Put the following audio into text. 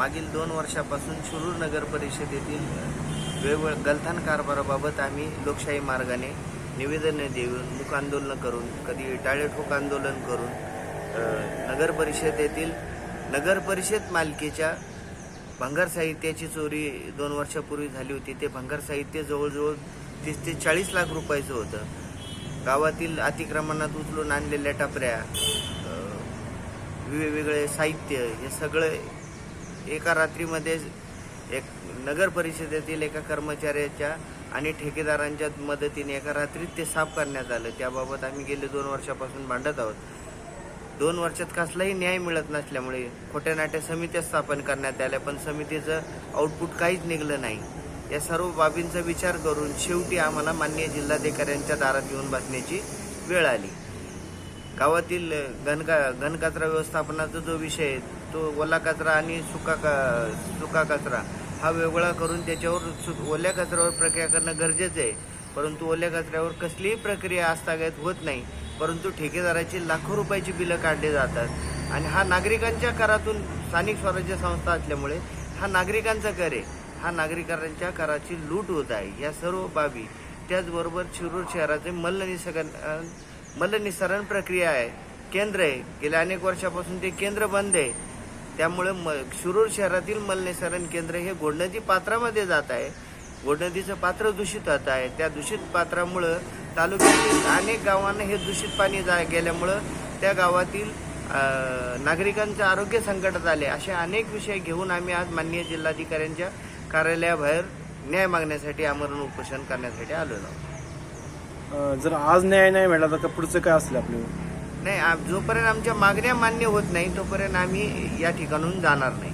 मागील दोन वर्षापासून शिरूर नगर परिषदेतील वेगवेगळ्या गलथान कारभाराबाबत आम्ही लोकशाही मार्गाने निवेदन देऊन मुक आंदोलन करून कधी टाळेठोक आंदोलन करून नगर परिषदेतील नगर परिषद मालकीच्या भंगार साहित्याची चोरी दोन वर्षापूर्वी झाली होती. ते भंगार साहित्य जवळजवळ तीस ते चाळीस लाख रुपयाचं होतं. गावातील अतिक्रमणात उचलून आणलेल्या टपऱ्या वेगवेगळे साहित्य हे सगळं एका रात्रीमध्ये एक नगर परिषदेतील एका कर्मचाऱ्याच्या आणि ठेकेदारांच्या मदतीने एका रात्रीत ते साफ करण्यात आलं. त्याबाबत आम्ही गेले दोन वर्षापासून भांडत आहोत. दोन वर्षात कसलाही न्याय मिळत नसल्यामुळे खोट्या नाट्या समित्या स्थापन करण्यात आल्या पण समितीचं आउटपुट काहीच निघलं नाही. या सर्व बाबींचा विचार करून शेवटी आम्हाला माननीय जिल्हाधिकाऱ्यांच्या दारात येऊन बसण्याची वेळ आली. गावातील घनका घनकचरा व्यवस्थापनाचा जो विषय आहे तो ओला कचरा आणि सुका का सुका कचरा हा वेगळा करून त्याच्यावर सु ओल्या कचऱ्यावर प्रक्रिया करणं गरजेचं आहे. परंतु ओल्या कचऱ्यावर कसलीही प्रक्रिया आस्थागत होत नाही परंतु ठेकेदाराची लाखो रुपयाची बिलं काढली जातात. आणि हा नागरिकांच्या करातून स्थानिक स्वराज्य संस्था असल्यामुळे हा नागरिकांचा कर आहे. हा नागरिकांच्या कराची लूट होत आहे. या सर्व बाबी त्याचबरोबर शिरूर शहराचे मल्लनिसर्ग मल्लनिसरण प्रक्रिया आहे. केंद्र आहे. गेल्या अनेक वर्षापासून ते केंद्र बंद आहे. त्यामुळे म शिरूर शहरातील मलनिसरण केंद्र हे गोडनदी पात्रामध्ये जात आहे. गोडनदीचं पात्र दूषित होत आहे. त्या दूषित पात्रामुळं तालुक्यातील अनेक गावांना हे दूषित पाणी जा गेल्यामुळं त्या गावातील नागरिकांचं आरोग्य संकटात आले. असे अनेक विषय घेऊन आम्ही आज माननीय जिल्हाधिकाऱ्यांच्या कार्यालयाबाहेर न्याय मागण्यासाठी आमरण उपोषण करण्यासाठी आलेलो आहोत. जर आज न्याय नाही मिळाला तर पुढचं काय असलं आपलं नाही आ- जोपर्यंत आमच्या मागण्या मान्य होत नाही तोपर्यंत आम्ही या ठिकाणून जाणार नाही.